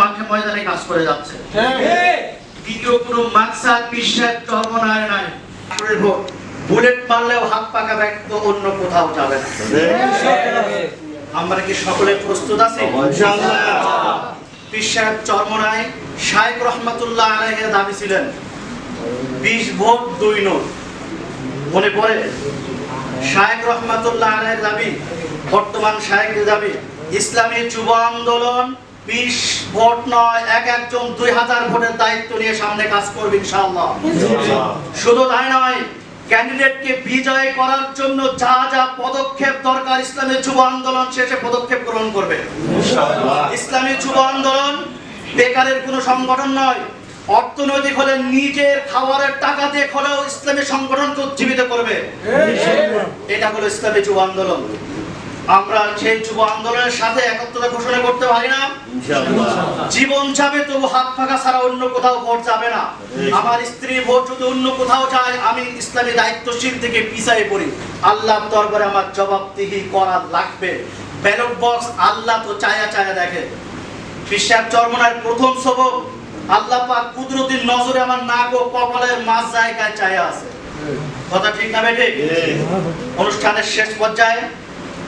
মাঠে ময়দানে কাজ করে যাচ্ছে। দ্বিতীয় কোনো মাকসাদ বিশ্বাস চর্মনায় নাই। বুলেট মারলেও হাত পাকা ব্যক্ত অন্য কোথাও যাবে না। আমরা কি সকলে প্রস্তুত আছি? বিশ্বাস চর্মনায় শাইখ রহমাতুল্লাহ দাবি ছিলেন বিশ ভোট দুই নোট। মনে পড়ে? শায়েক রহমাতুল্লাহ আলাইহির দাবি বর্তমান শায়েকের দাবি ইসলামী যুব আন্দোলন বিশ ভোট নয় এক একজন দুই হাজার ভোটের দায়িত্ব নিয়ে সামনে কাজ করবে ইনশাআল্লাহ। শুধু তাই নয় ক্যান্ডিডেটকে বিজয় করার জন্য যা যা পদক্ষেপ দরকার ইসলামী যুব আন্দোলন শেষে পদক্ষেপ গ্রহণ করবে। ইসলামী যুব আন্দোলন বেকারের কোনো সংগঠন নয় অর্থনৈতিক হলে নিজের খাবারের টাকা দিয়ে হলেও ইসলামী সংগঠনকে উজ্জীবিত করবে। এটা হলো ইসলামী যুব আন্দোলন। আমরা সেই যুব আন্দোলনের সাথে একত্রতা ঘোষণা করতে পারি না। জীবন যাবে তবু হাত ফাঁকা ছাড়া অন্য কোথাও ভোট যাবে না। আমার স্ত্রী ভোট যদি অন্য কোথাও যায় আমি ইসলামী দায়িত্বশীল থেকে পিছাই পড়ি। আল্লাহ দরবারে আমার জবাবদিহি করা লাগবে। ব্যালট বক্স আল্লাহ তো চায়া চায়া দেখে। বিশ্বাস চর্মনার প্রথম সবক। আল্লাহ পাক কুদরতির নজরে আমার নাক ও কপালের মাঝ জায়গায় চায়া আছে। কথা ঠিক না বেটে অনুষ্ঠানের শেষ পর্যায়ে